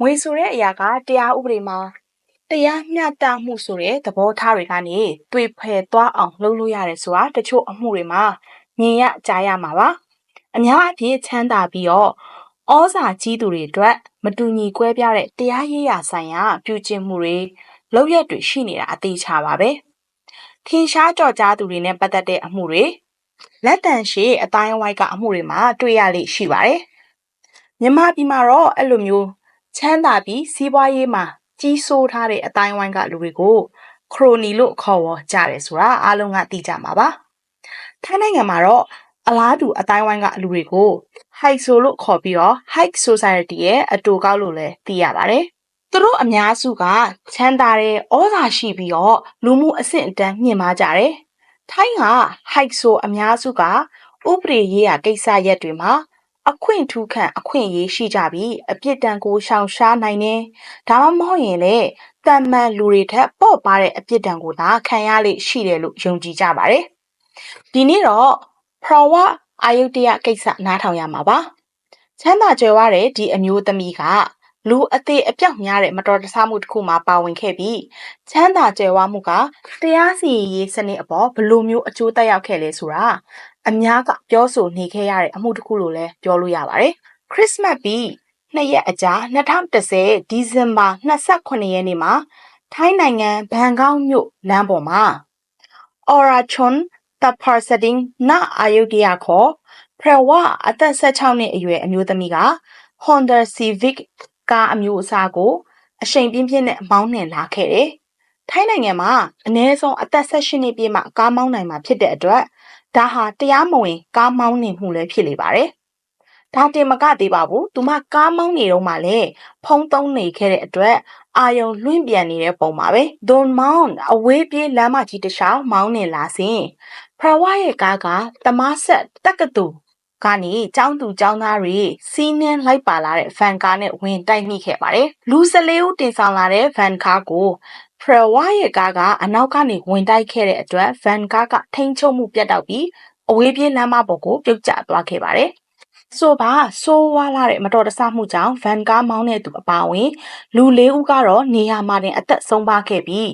ငွေဆိုတဲ့အရာကတရားဥပဒေမှာတရားမျှတမှုဆိုတဲ့သဘောထားတွေကနေတွေ့ဖယ်သွားအောင်လုပ်လို့ရတယ်ဆိုတာတချို့အမှုတွေမှာမြင်ရကြားရမှာပါအများအပြည့်ချမ်းသာပြီးတော့ဩဇာကြီးသူတွေအတွက်မတူညီကွဲပြားတဲ့တရားရေးရာဆိုင်ရာပြုကျင့်မှုတွေလုပ်ရက်တွေရှိနေတာအသေးချပါပဲထင်ရှားကြော်ကြားသူတွေနဲ့ပတ်သက်တဲ့အမှုတွေလက်တန်ရှိအတိုင်းအဝိုက်ကအမှုတွေမှာတွေ့ရလိမ့်ရှိပါတယ်မြန်မာပြည်မှာတော့အဲ့လိုမျိုး ချမ်းသာပြီးစီးပွားရေးမှာကြီးစိုးထားတဲ့အတိုင်းအဝိုင်းကလူတွေကိုခရိုနီလို့ခေါ်ဝေါ်ကြတယ်ဆိုတာအားလုံးကသိကြမှာပါထိုင်းနိုင်ငံမှာတော့အလားတူအတိုင်းဝိုင်းကလူတွေကို high so လို့ခေါ်ပြီးတော့ high society ရဲ့အတူကောက်လို့လည်းသိရပါတယ်သူတို့အများစုကချမ်းသာတဲ့ဩဇာရှိပြီးတော့လူမှုအဆင့်အတန်းမြင့်မားကြတယ်ထိုင်းက high so အများစုကဥပဒေရေးရာကိစ္စရပ်တွေမှာ အခွင့်ထူးခံအခွင့်အရေးရှိကြပြီး အပြစ်ဒဏ်ကိုရှောင်ရှားနိုင်တယ်။ဒါမှမဟုတ်ရင်လည်းတန်မှန်လူတွေထက်ပေါ့ပါတဲ့အပြစ်ဒဏ်ကိုသာ ခံရလိမ့်ရှိတယ်လို့ ယုံကြည်ကြပါတယ်။ဒီနေ့တော့ဖရဝအာယုတ္တယကိစ္စ နားထောင်ရမှာပါ။ချမ်းသာကြွယ်ဝတဲ့ဒီအမျိုးသမီးက လူအသေးအပြောက်များတဲ့ မတော်တဆမှုတစ်ခုမှာ ပါဝင်ခဲ့ပြီး ချမ်းသာကြွယ်ဝမှုက တရားစီရင်ရေးစနစ်အပေါ် ဘယ်လိုမျိုး အကျိုးသက်ရောက်ခဲ့လဲဆိုတာ အများကပြောဆိုနေခဲ့ရတဲ့အမှုတစ်ခုလို့လည်းပြောလို့ရပါတယ်။ခရစ်စမတ်ပြီးနှစ်ရက်အကြာ2010ဒီဇင်ဘာ28ရက်နေ့မှာထိုင်းနိုင်ငံဘန်ကောက်မြို့လမ်းပေါ်မှာ Orachon Taparsading နအာယုဒ္ဓယခေါ်ဖရဝအသက်16နှစ်အရွယ်အမျိုးသမီးက Honda Civic ကားအမျိုးအစားကိုအရှိန်ပြင်းပြင်းနဲ့မောင်းနှင်လာခဲ့တယ်။ထိုင်းနိုင်ငံမှာအနည်းဆုံးအသက်18နှစ်ပြည့်မှကားမောင်းနိုင်မှာဖြစ်တဲ့အတွက် ဒါဟာတရားမဝင်ကားမောင်းနေမှုလည်းဖြစ်လေပါတယ်။ဒါတင်မကသေးပါဘူး။သူမကားမောင်းနေတော့မှလည်းဖုံးသုံးနေခဲ့တဲ့အတွက်အာယုံလွင့်ပြန်နေတဲ့ပုံပါပဲ။ဒွန်မောင်းအဝေးပြေးလမ်းမကြီးတစ်လျှောက်မောင်းနေလာစဉ်ဖရဝရဲ့ကားကတမဆက်တက္ကသိုလ်ကနေကျောင်းသူကျောင်းသားတွေစီးနင်းလိုက်ပါလာတဲ့ဗန်ကားနဲ့ဝင်တိုက်မိခဲ့ပါတယ်။လူ14ဦးတင်ဆောင်လာတဲ့ဗန်ကားကို ဖရဝါရဲ့ကားကအနောက်ကနေဝင်တိုက်ခဲ့တဲ့အတွက်ဗန်ကားကထိန်းချုပ်မှုပြတ်တောက်ပြီးအဝေးပြေးလမ်းမပေါ်ကိုပြုတ်ကျသွားခဲ့ပါတယ်။ဆိုပါဆိုးဝါးလာတဲ့မတော်တဆမှုကြောင့်ဗန်ကားမောင်းတဲ့သူအပါအဝင် လူ၄ဦးကတော့နေရာမှာတင်အသက်ဆုံးပါခဲ့ပြီး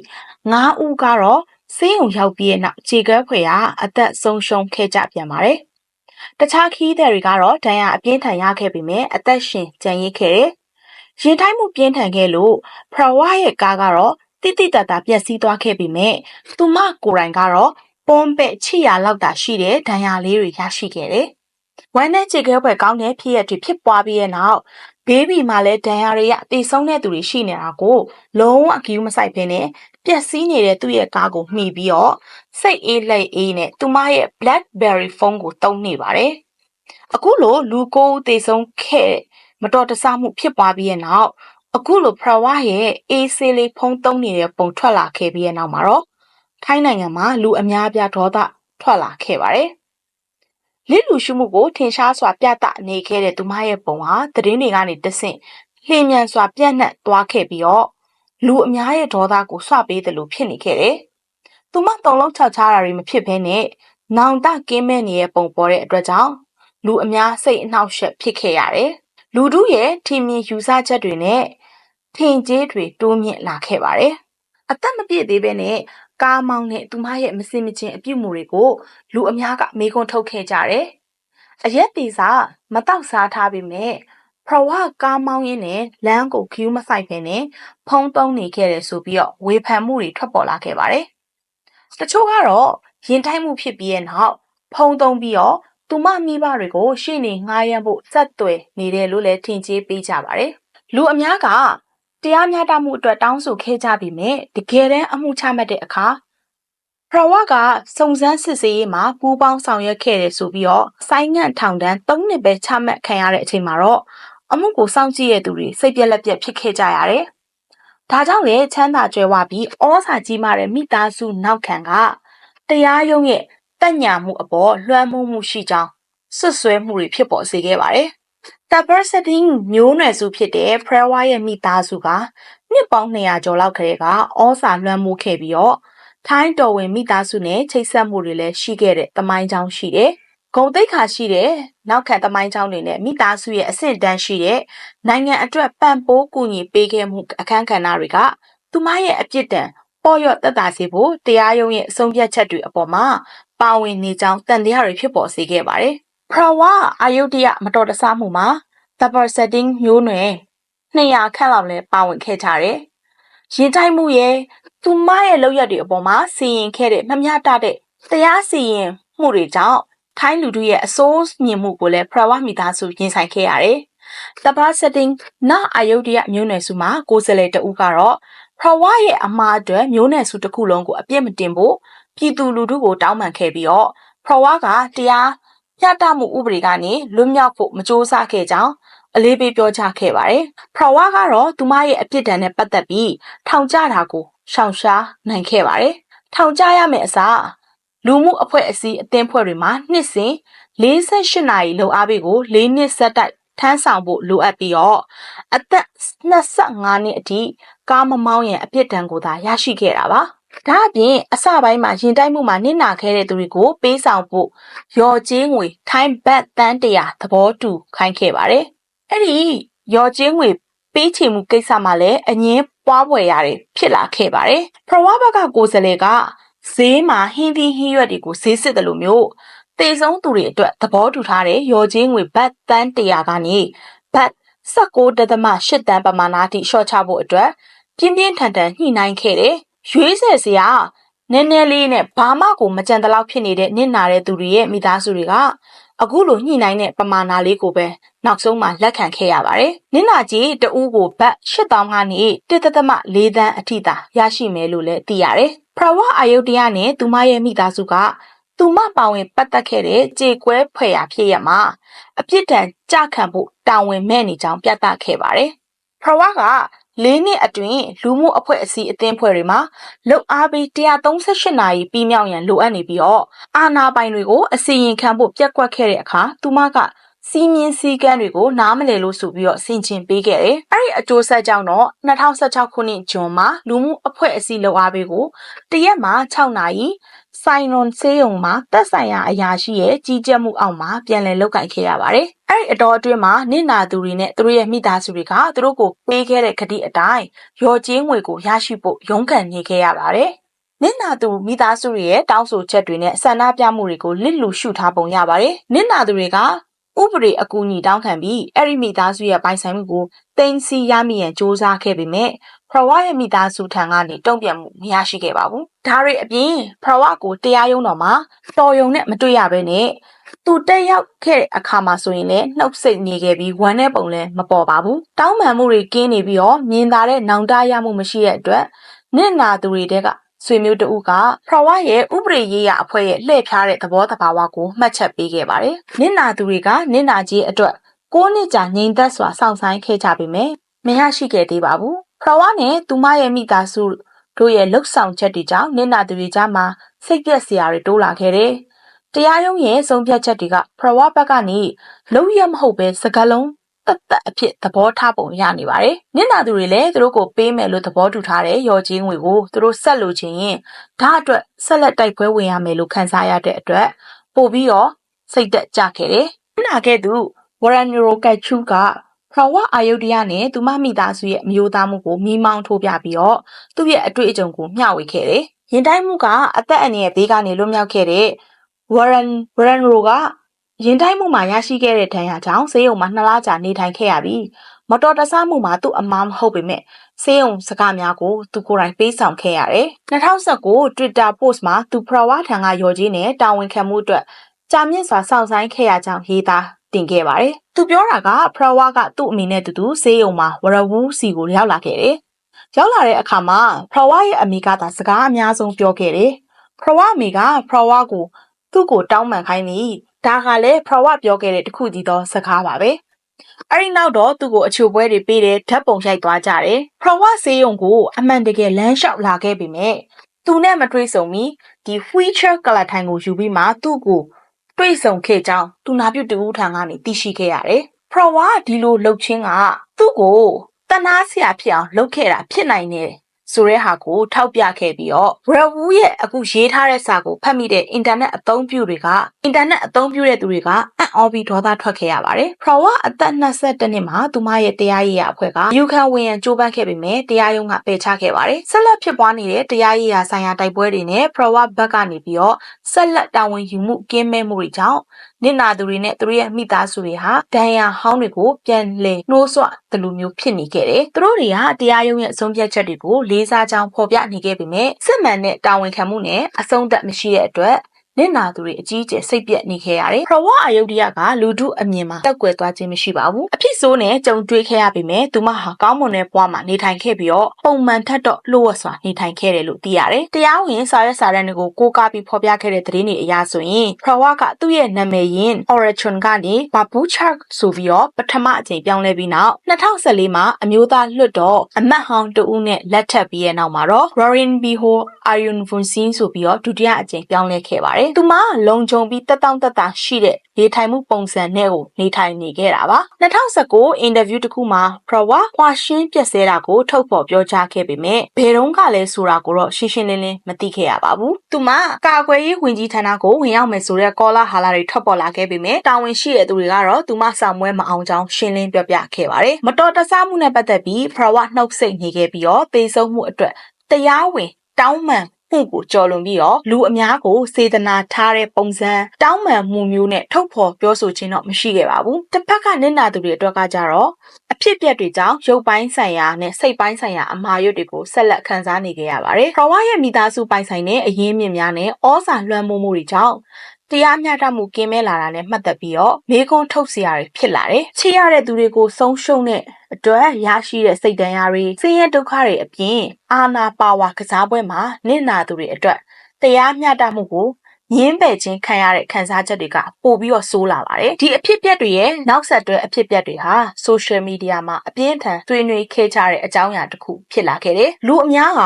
၅ဦးကတော့ဆေးရုံရောက်ပြီးတဲ့နောက်ခြေကဲဖွယ်ကအသက်ဆုံးရှုံးခဲ့ကြပြန်ပါတယ်။တခြားခီးသည်တွေကတော့ဒဏ်ရာအပြင်းထန်ရခဲ့ပေမဲ့အသက်ရှင်ကျန်ရစ်ခဲ့တယ်။ရင်ထိုက်မှုပြင်းထန်ခဲ့လို့ဖရဝါရဲ့ကားကတော့ တိတိတတ်တာပျက်စီးသွားခဲ့ပေမဲ့သူမကိုယ်တိုင်ကတော့ပွန်းပဲ့ချစ်ရလောက်တာရှိတဲ့ဒဏ်ရာလေးတွေရရှိခဲ့တယ်။ဝမ်းနဲ့ခြေခဲပွဲကောင်းတဲ့ဖြစ်ရပ်တွေဖြစ်ပွားပြီးတဲ့နောက်ဘေးဘီမှာလည်းဒဏ်ရာတွေရတေဆုံးတဲ့သူတွေရှိနေတာကိုလုံးဝအကူးမဆိုင်ဖ ೇನೆ ပျက်စီးနေတဲ့သူ့ရဲ့ကားကိုမှီပြီးတော့စိတ်အေးလက်အေးနဲ့သူမရဲ့ BlackBerry ဖုန်းကိုတုံးနေပါတယ်။အခုလိုလူကိုယ်တေဆုံးခဲ့မတော်တဆမှုဖြစ်ပွားပြီးတဲ့နောက် အခုလိုဖရဝရဲ့ အေးဆေးလေးဖုံးသုံးနေတဲ့ပုံထွက်လာခဲ့ပြီးတဲ့နောက်မှာတော့ ထိုင်းနိုင်ငံမှာ လူအများအပြား ဒေါသထွက်လာခဲ့ပါတယ်။လစ်လူရှုမှုကို ထင်ရှားစွာပြသနေခဲ့တဲ့ သူမရဲ့ပုံဟာ သတင်းတွေကနေတဆင့် လျင်မြန်စွာပြန့်နှံ့သွားခဲ့ပြီးတော့ လူအများရဲ့ဒေါသကို ဆွပေးတယ်လို့ဖြစ်နေခဲ့တယ်။သူမ တုံလုံးချောက်ချားတာတွေ မဖြစ်ဘဲနဲ့ နောင်တကင်းမဲ့နေတဲ့ပုံ ပေါ်တဲ့အတွက်ကြောင့် လူအများ စိတ်အနှောက်အယှက် ဖြစ်ခဲ့ရတယ်။လူတို့ရဲ့ ထင်မြင်ယူဆချက်တွေနဲ့ ထင်ကြေးတွေတိုးမြင့်လာခဲ့ပါတယ်။အသက်မပြည့်သေးဘဲနဲ့ကားမောင်းတဲ့သူမရဲ့မစင်မချင်းအပြုတ်မှုတွေကို လူအများကမေးခွန်းထုတ်ခဲ့ကြတယ်။အရက်တီစာမတောက်စားထားပေမဲ့ဖရဝကားမောင်းရင်းနဲ့လမ်းကိုခူးမဆိုင်ဖ ೇನೆ ဖုံးသုံးနေခဲ့တယ်ဆိုပြီးတော့ဝေဖန်မှုတွေထွက်ပေါ်လာခဲ့ပါတယ်။တချို့ကတော့ရင်ထိုက်မှုဖြစ်ပြီးရဲ့နောက်ဖုံးသုံးပြီးတော့သူမမိဘတွေကိုရှေ့နေငှားရမ်းဖို့စက်သွယ်နေတယ်လို့လည်းထင်ကြေးပေးကြပါတယ်။လူအများက တရားမျှတမှုအတွက်တောင်းဆိုခဲ့ကြပေမဲ့တကယ်တမ်းအမှုချမှတ်တဲ့အခါဖရဝကစုံစမ်းစစ်ဆေးရေးမှာပူးပေါင်းဆောင်ရွက်ခဲ့တယ်ဆိုပြီးတော့ဆိုင်းငံ့ထောင်ဒဏ်၃နှစ်ပဲချမှတ်ခံရတဲ့အချိန်မှာတော့အမှုကိုစောင့်ကြည့်ရတဲ့သူတွေစိတ်ပြက်လက်ပြက်ဖြစ်ခဲ့ကြရတယ်။ဒါကြောင့်လေချမ်းသာကြွယ်ဝပြီးဩစာကြီးမာတဲ့မိသားစုနောက်ခံကတရားရုံးရဲ့တက်ညာမှုအပေါ်လွှမ်းမိုးမှုရှိကြောင်းဆွဆွဲမှုတွေဖြစ်ပေါ်စေခဲ့ပါတယ်။ Tapersting မျိုးနွယ်စုဖြစ်တဲ့ Frewa ရဲ့ မိသားစုက နှစ်ပေါင်း200ကျော်လောက်ကလေးကဩစာလွှမ်းမိုးခဲ့ပြီးတော့ ထိုင်းတော်ဝင်မိသားစုနဲ့ ချိတ်ဆက်မှုတွေလည်း ရှိခဲ့တဲ့တမိုင်းကြောင်းရှိတယ် ဂုံတိတ်ခါရှိတဲ့ နောက်ခံသမိုင်းကြောင်းတွေနဲ့ မိသားစုရဲ့ အဆင့်တန်းရှိတဲ့ နိုင်ငံအတွက် ပံ့ပိုးကူညီပေးခဲ့မှု အခမ်းကဏ္ဍတွေက သူမရဲ့ အပြစ်ဒဏ် ပေါ်ရော့တက်တာစေဖို့ တရားရုံးရဲ့အဆုံးဖြတ်ချက်တွေအပေါ်မှာ ပါဝင်နေကြောင်းတန်တရားတွေ ဖြစ်ပေါ်စေခဲ့ပါတယ်။ ဖရဝါအာယုဒ္ဓယမတော်တဆမှုမှာ double setting မျိုးနွယ်200ခန့်လောက်လည်းပါဝင်ခဲ့ကြတယ်။ရင်တိုက်မှုရဲ့သူမရဲ့လောက်ရတွေအပေါ်မှာစီရင်ခဲ့တဲ့မမျှတတဲ့တရားစီရင်မှုတွေကြောင့်ထိုင်းလူထုရဲ့အစိုးမြင်မှုကိုလည်းဖရဝမိသားစုရင်ဆိုင်ခဲ့ရတယ်။တပါ setting နအာယုဒ္ဓယမျိုးနွယ်စုမှာကိုယ်စားလှယ်တဦးကတော့ဖရဝရဲ့အမှားအတွက်မျိုးနွယ်စုတစ်ခုလုံးကိုအပြစ်မတင်ဖို့ပြည်သူလူထုကိုတောင်းပန်ခဲ့ပြီးတော့ဖရဝကတရား မျှတမှုဥပဒေကနေလွတ်မြောက်ဖို့မကြိုးစားခဲ့ကြောင်းအလေးပေးပြောကြားခဲ့ပါတယ်။ဖရဝါကတော့သူမရဲ့အပြစ်ဒဏ်နဲ့ပတ်သက်ပြီးထောင်ကျတာကိုရှောင်ရှားနိုင်ခဲ့ပါတယ်။ထောင်ကျရမယ့်အစားလူမှုအဖွဲ့အစည်းအသင်းဖွဲ့တွေမှာနှစ်စဉ်48နာရီလုံအားပေးကို၄နှစ်ဆက်တိုက်ထမ်းဆောင်ဖို့လိုအပ်ပြီးတော့အသက်25နှစ်အထိကားမမောင်းရင်အပြစ်ဒဏ်ကိုသာရရှိခဲ့တာပါ။ ဒါအပြင်အစပိုင်းမှာရင်တိုက်မှုမှာနစ်နာခဲ့တဲ့သူတွေကိုပေးဆောင်ဖို့ရော်ကျေးငွေထိုင်းဘတ်တန်းတရာသဘောတူခိုင်းခဲ့ပါတယ်။အဲ့ဒီရော်ကျေးငွေပေးချေမှုကိစ္စမှာလည်းအငင်းပွားပွဲရတယ်ဖြစ်လာခဲ့ပါတယ်။ဖရဝဘကကိုယ်စားလှယ်ကဈေးမှာဟင်းသီးဟင်းရွက်တွေကိုဈေးစစ်တယ်လို့မျိုးတေဆုံးသူတွေအတွက်သဘောတူထားတဲ့ရော်ချင်းငွေဘတ်တန်း100ကနေဘတ်16.8တန်းပမာဏအထိရှော့ချဖို့အတွက်ပြင်းပြင်းထန်ထန်ညှိနှိုင်းခဲ့တယ်။ ရွေးဆယ်စရာနည်းနည်းလေးနဲ့ဘာမှကိုမကြံတလောက်ဖြစ်နေတဲ့နစ်နာတဲ့သူတွေရဲ့မိသားစုတွေကအခုလိုညှိနှိုင်းတဲ့ပမာဏလေးကိုပဲနောက်ဆုံးမှလက်ခံခဲ့ရပါတယ်။နင်းနာကြီးတဦးကိုဘတ်8000ကနေ1.4တန်းအထိသာရရှိမယ်လို့လည်းသိရတယ်။ဖရဝအာယုတ်တရားနဲ့သူမရဲ့မိသားစုကသူမပါဝင်ပတ်သက်ခဲ့တဲ့ကြေကွဲဖွယ်ရာဖြစ်ရမှာအပြစ်ဒဏ်ကြခံဖို့တာဝန်မဲ့နေကြောင်းပြသခဲ့ပါတယ်။ဖရဝက လေးနှစ်အတွင်းလူမှုအဖွဲ့အစည်းအသင်းဖွဲ့တွေမှာလှုပ်အားပေး138နာရီပြီးမြောက်ရန်လိုအပ်နေပြီးတော့အာနာပိုင်တွေကိုအစီရင်ခံဖို့ပြက်ကွက်ခဲ့တဲ့အခါသူမက စီမင်းစည်းကမ်းတွေကိုနားမလည်လို့ဆိုပြီးတော့ဆင်ခြင်ပေးခဲ့တယ်။အဲ့ဒီအကျိုးဆက်ကြောင့်တော့2016ခုနှစ်ဇွန်မှာလူမှုအဖွဲ့အစည်းလှုပ်အားပေးကိုတရက်မှာ6နာရီဆိုင်လွန်ဆေးရုံမှာတက်ဆိုင်ရာအရာရှိရဲ့ကြီးကြပ်မှုအောက်မှာပြန်လည်လုပ်ကင်ခဲ့ရပါတယ်။အဲ့ဒီအတော်အတွင်းမှာနစ်နာသူတွေနဲ့သူတို့ရဲ့မိသားစုတွေကသူတို့ကိုပေးခဲ့တဲ့ကတိအတိုင်းရော်ကျင်းငွေကိုရရှိဖို့ရုန်းကန်နေခဲ့ရပါတယ်။နစ်နာသူမိသားစုတွေရဲ့တောင်းဆိုချက်တွေနဲ့ဆန္ဒပြမှုတွေကိုလစ်လူရှုထားပုံရပါတယ်။နစ်နာသူတွေက ဥပဒေအကူအညီတောင်းခံပြီး အဲ့ဒီမိသားစုရဲ့ပိုင်ဆိုင်မှုကိုတင်စီရမိရန်စ조사ခဲ့ပေမဲ့ဖရဝရဲ့မိသားစုထံကနေတုံ့ပြန်မှုမရရှိခဲ့ပါဘူး။ဒါတွေအပြင်ဖရဝကိုတရားရုံးတော်မှာတော်ယုံနဲ့မတွေ့ရဘဲနဲ့သူတက်ရောက်ခဲ့တဲ့အခါမှာဆိုရင်လည်းနှုတ်ဆက်နေခဲ့ပြီးဝမ်းနဲ့ပုံလည်းမပေါ်ပါဘူး။တောင်းပန်မှုတွေကင်းနေပြီးတော့မြင်သာတဲ့နောင်တရမှုမရှိတဲ့အတွက်နစ်နာသူတွေတဲ့က ဆွေမျိုးတဦးကဖရဝရဲ့ဥပဒေရေးရအဖွဲ့ရဲ့လှည့်ဖျားတဲ့သဘောတဘာဝကိုမှတ်ချက်ပေးခဲ့ပါတယ်။နစ်နာသူတွေကနစ်နာကြီးအတွက်ကိုးနှစ်ကြာငြိမ်သက်စွာစောင့်ဆိုင်ခဲ့ကြပေမဲ့မရရှိခဲ့သေးပါဘူး။ဖရဝနဲ့သူမရဲ့မိသားစုတို့ရဲ့လှုပ်ဆောင်ချက်တွေကြောင့်နစ်နာသူတွေကြားမှာစိတ်ပြက်စရာတွေတိုးလာခဲ့တယ်။တရားရုံးရဲ့ဆုံးဖြတ်ချက်တွေကဖရဝဘက်ကနေလုံးရမဟုတ်ပဲစကလုံး တက်တက်အဖြစ်သဘောထားပုံရနေပါတယ်။နင့်နာသူတွေလည်းသူတို့ကိုပေးမယ်လို့သဘောတူထားတဲ့ရော်ကြီးငွေကိုသူတို့ဆက်လို့ချင်းရင်ဒါအတွက်ဆက်လက်တိုက်ပွဲဝင်ရမယ်လို့ခန်းစားရတဲ့အတွက်ပို့ပြီးတော့စိတ်သက်ကြခဲ့တယ်။နင့်နာခဲ့သူဝရန်နရိုကက်ချူကဖရဝအာယုဒ္ဓယနဲ့သူမမိသားစုရဲ့အမျိုးသားမှုကိုမိမောင်းထိုးပြပြီးတော့သူ့ရဲ့အတွေ့အကြုံကိုမျှဝေခဲ့တယ်။ရင်တိုင်းမှုကအသက်အန္တရာယ်ဘေးကနေလွတ်မြောက်ခဲ့တဲ့ဝရန်ဝရန်ရိုက ရင်တိုက်မှုမှာရရှိခဲ့တဲ့ဒဏ်ရာကြောင့်ဆေးရုံမှာနှစ်လကြာနေထိုင်ခဲ့ရပြီးမတော်တဆမှုမှာသူ့အမားမဟုတ်ပေမဲ့ဆေးရုံစကားများကိုသူကိုယ်တိုင်ပေးဆောင်ခဲ့ရတယ်။2019 Twitter post မှာသူဖရဝါထံကရော်ကြီးနဲ့တာဝန်ခံမှုအတွက်ကြာမြင့်စွာစောင့်ဆိုင်ခဲ့ရကြောင်းရေးသားတင်ခဲ့ပါတယ်။သူပြောတာကဖရဝါကသူ့အမိနဲ့တူတူဆေးရုံမှာဝရဝူးစီကိုရောက်လာခဲ့တယ်။ရောက်လာတဲ့အခါမှာဖရဝါရဲ့အမိကသာစကားအများဆုံးပြောခဲ့တယ်။ဖရဝါအမိကဖရဝါကိုသူ့ကိုတောင်းပန်ခိုင်းပြီး ဒါကလည်းဖရဝပြောခဲ့တဲ့တခုတည်းသောစကားပါပဲအဲ့ဒီနောက်တော့သူ့ကိုအချိုပွဲတွေပေးတယ်ဓာတ်ပုံရိုက်သွားကြတယ်ဖရဝဆေးရုံကိုအမှန်တကယ်လမ်းလျှောက်လာခဲ့ပေမဲ့သူနဲ့မတွေ့ဆုံမီဒီ wheelchair ကလထိုင်ကိုယူပြီးမှသူ့ကိုတွေ့ဆုံခဲ့ကြောင်းသူနာပြုတူဦးထံကနေသိရှိခဲ့ရတယ်ဖရဝဒီလိုလှုပ်ချင်းကသူ့ကိုတနာစရာဖြစ်အောင်လှုပ်ခဲ့တာဖြစ်နိုင်တယ် ဆိုတဲ့ဟာကိုထောက်ပြခဲ့ပြီးတော့ Bravo ရဲ့အခုရေးထားတဲ့စာကိုဖတ်မိတဲ့အင်တာနက်အသုံးပြုတွေကအင်တာနက်အသုံးပြုတဲ့သူတွေကအံ့ဩပြီးဒေါသထွက်ခဲ့ရပါတယ်။ Prowa အသက်22နှစ်မှာသူမရဲ့တရားရေးရာအဖွဲ့ကယူခံဝင်ရန်ကြိုးပမ်းခဲ့ပေမဲ့တရားရုံးကပယ်ချခဲ့ပါတယ်။ဆက်လက်ဖြစ်ပွားနေတဲ့တရားရေးရာဆိုင်ရာတိုက်ပွဲတွေနဲ့ Prowa ဘက်ကနေပြီးတော့ဆက်လက်တာဝန်ယူမှုကင်းမဲ့မှုတွေကြောင့် နစ်နာသူတွေနဲ့သူတို့ရဲ့မိသားစုတွေဟာဒဏ်ရာဟောင်းတွေကိုပြန်လည်နှိုးဆွတယ်လို့မျိုးဖြစ်နေခဲ့တယ်။သူတို့တွေကတရားရုံးရဲ့အဆုံးဖြတ်ချက်တွေကိုလေးစားကြောင်းဖော်ပြနေခဲ့ပေမဲ့စစ်မှန်တဲ့တာဝန်ခံမှုနဲ့အဆုံးသတ်မရှိတဲ့အတွက် နစ်နာသူတွေအကြီးအကျယ်စိတ်ပြက်နေခဲ့ရတယ်။ပရဝအယုဒ္ဓယကလူထုအမြင်မှာတက်ကွယ်သွားခြင်းမရှိပါဘူး။အဖြစ်ဆိုးနဲ့ကြုံတွေ့ခဲ့ရပေမဲ့သူမဟာကောင်းမွန်တဲ့ဘဝမှာနေထိုင်ခဲ့ပြီးတော့ပုံမှန်ထက်တော့လျှို့ဝှက်စွာနေထိုင်ခဲ့တယ်လို့သိရတယ်။တရားဝင်စာရွက်စာတမ်းတွေကိုကိုးကားပြီးဖော်ပြခဲ့တဲ့သတင်းတွေအရဆိုရင်ပရဝကသူ့ရဲ့နာမည်ရင်း Origin ကနေ Babuchak ဆိုပြီးတော့ပထမအကြိမ်ပြောင်းလဲပြီးနောက်2014မှာအမျိုးသားလွှတ်တော်အမတ်ဟောင်းတဦးနဲ့လက်ထပ်ပြီးရဲ့နောက်မှာတော့ Rorin Biho Ayun Vunsin ဆိုပြီးတော့ဒုတိယအကြိမ်ပြောင်းလဲခဲ့ပါတယ်။သူမလုံခြုံပြီးတက်တောင့်တက်တာရှိတဲ့နေထိုင်မှုပုံစံနဲ့ကိုနေထိုင်နေခဲ့တာပါ2019အင်တာဗျူးတစ်ခုမှာ Prawa ခွာရှင်းပြက်စဲတာကိုထုတ်ဖော်ပြောကြားခဲ့ပေမဲ့ဘယ်တော့ကလဲဆိုတာကိုတော့ရှင်းရှင်းလင်းလင်းမသိခဲ့ရပါဘူး။သူမကာကွယ်ရေးဝန်ကြီးဌာနကိုဝင်ရောက်မယ်ဆိုတဲ့ကောလာဟာလာတွေထွက်ပေါ်လာခဲ့ပေမဲ့တာဝန်ရှိတဲ့သူတွေကတော့သူမဆောင်ပွဲမအောင်ကြောင်းရှင်းလင်းပြပြခဲ့ပါတယ်။မတော်တဆမှုနဲ့ပတ်သက်ပြီး Prawa နှုတ်ဆက်နေခဲ့ပြီးတော့ပေဆုံးမှုအတွက်တရားဝင်တောင်းပန် မှုကိုကျော်လွန်ပြီးတော့လူအများကိုစေတနာထားတဲ့ပုံစံတောင်းပန်မှုမျိုးနဲ့ထုတ်ဖော်ပြောဆိုခြင်းတော့မရှိခဲ့ပါဘူး။တစ်ဖက်ကနစ်နာသူတွေအတွက်ကကြတော့အဖြစ်ပြက်တွေကြောင့်ရုပ်ပိုင်းဆိုင်ရာနဲ့စိတ်ပိုင်းဆိုင်ရာအမာရွတ်တွေကိုဆက်လက်ခံစားနေကြရပါတယ်။ဘဝရဲ့မိသားစုပိုင်ဆိုင်တဲ့အရင်းမြစ်များနဲ့ဩစာလွှမ်းမိုးမှုတွေကြောင့်တရားမျှတမှုကင်းမဲ့လာတာနဲ့မှတ်သက်ပြီးတော့မေခွန်းထုတ်စရာတွေဖြစ်လာတယ်။ချစ်ရတဲ့သူတွေကိုဆုံးရှုံးတဲ့ အတွက်ရရှိတဲ့စိတ်ဒဏ်ရာတွေဆင်းရဲဒုက္ခတွေအပြင်အာနာပါဝါကစားပွဲမှာနစ်နာသူတွေအတွက်တရားမျှတမှုကိုညင်းပယ်ခြင်းခံရတဲ့ခံစားချက်တွေကပိုပြီးတော့ဆိုးလာပါတယ်ဒီအဖြစ်အပျက်တွေရဲ့နောက်ဆက်တွဲအဖြစ်အပျက်တွေဟာ social media မှာအပြင်းထန်ဆွေးနွေးခဲ့ကြတဲ့အကြောင်းအရာတစ်ခုဖြစ်လာခဲ့တယ်လူအများက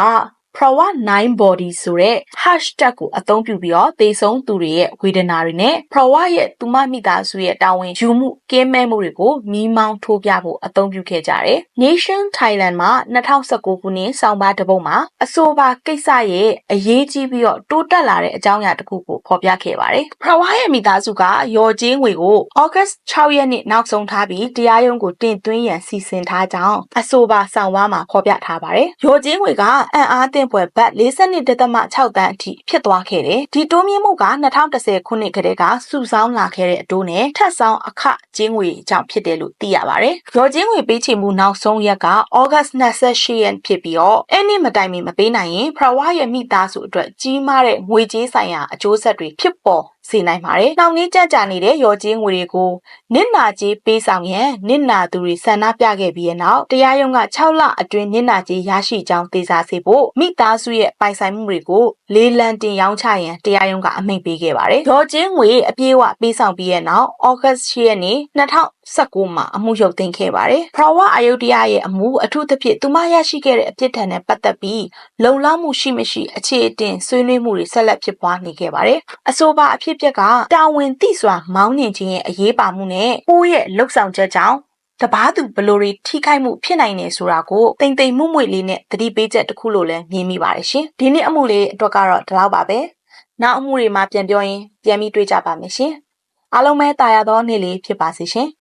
Prawa 9 body ဆိုတဲ့ hashtag ကိုအသုံးပြုပြီးတော့သေဆုံးသူတွေရဲ့ဝေဒနာတွေနဲ့ Prawa ရဲ့သူမမိသားစုရဲ့တာဝန်ယူမှုကင်းမဲ့မှုတွေကိုမီးမောင်းထိုးပြဖို့အသုံးပြုခဲ့ကြတယ်။ Nation Thailand မှာ2019ခုနှစ်ဆောင်းပါးတစ်ပုဒ်မှာအဆိုပါကိစ္စရဲ့အရေးကြီးပြီးတော့တိုးတက်လာတဲ့အကြောင်းအရာတစ်ခုကိုဖော်ပြခဲ့ပါတယ်။ Prawa ရဲ့မိသားစုကရော်ချင်းငွေကို August 6ရက်နေ့နောက်ဆုံးထားပြီးတရားရုံးကိုတင်သွင်းရန်စီစဉ်ထားကြောင်းအဆိုပါဆောင်းပါးမှာဖော်ပြထားပါတယ်။ရော်ချင်းငွေကအံ့အားသင့်ပွဲဘတ်42.6တန်းအထိဖြစ်သွားခဲ့တယ်။ဒီတိုးမြင့်မှုက2010ခုနှစ်ကတည်းကစုဆောင်းလာခဲ့တဲ့အတိုးနဲ့ထပ်ဆောင်းအခကျင်းငွေကြောင့်ဖြစ်တယ်လို့သိရပါတယ်။ရော်ချင်းငွေပေးချေမှုနောက်ဆုံးရက်ကဩဂတ်28ရက်ဖြစ်ပြီးတော့အဲ့ဒီမတိုင်မီမပေးနိုင်ရင်ဖရဝါရဲ့မိသားစုအတွက်ကြီးမားတဲ့ငွေကြေးဆိုင်ရာအကျိုးဆက်တွေဖြစ်ပေါ် စေနိုင်ပါတယ်။နှောင်နှင်းကြကြနေတဲ့ရော်ကြီးငွေတွေကိုနစ်နာကြေးပေးဆောင်ရန်နစ်နာသူတွေဆန္ဒပြခဲ့ပြီးတဲ့နောက်တရားရုံးက6လအတွင်းနစ်နာကြေးရရှိကြောင်းသေချာစေဖို့မိသားစုရဲ့ပိုင်ဆိုင်မှုတွေကိုလေးလံတင်ရောင်းချရန်တရားရုံးကအမိန့်ပေးခဲ့ပါတယ်။ရော်ကြီးငွေအပြည့်အဝပေးဆောင်ပြီးတဲ့နောက်ဩဂတ်10ရက်နေ့2019မှာအမှုရုပ်သိမ်းခဲ့ပါတယ်။ဖရဝါအယုဒ္ဓယရဲ့အမှုအထူးသဖြင့်သူမရရှိခဲ့တဲ့အပြစ်ဒဏ်နဲ့ပတ်သက်ပြီးလုံလောက်မှုရှိမရှိအခြေအတင်ဆွေးနွေးမှုတွေဆက်လက်ဖြစ်ပွားနေခဲ့ပါတယ်။အဆိုပါအဖြစ်အပျက်ကတာဝန်သိစွာမောင်းနှင်ခြင်းရဲ့အရေးပါမှုနဲ့ပိုးရဲ့လှုပ်ဆောင်ချက်ကြောင့်တပားသူဘလိုတွေထိခိုက်မှုဖြစ်နိုင်နေဆိုတာကိုတိမ်တိမ်မှုမွေလေးနဲ့သတိပေးချက်တစ်ခုလို့လည်းမြင်မိပါတယ်ရှင်။ဒီနေ့အမှုလေးအတွက်ကတော့ဒီလောက်ပါပဲ။နောက်အမှုတွေမှာပြန်ပြောရင်ပြန်ပြီးတွေ့ကြပါမယ်ရှင်။အားလုံးပဲတာယာသောနေ့လေးဖြစ်ပါစေရှင်။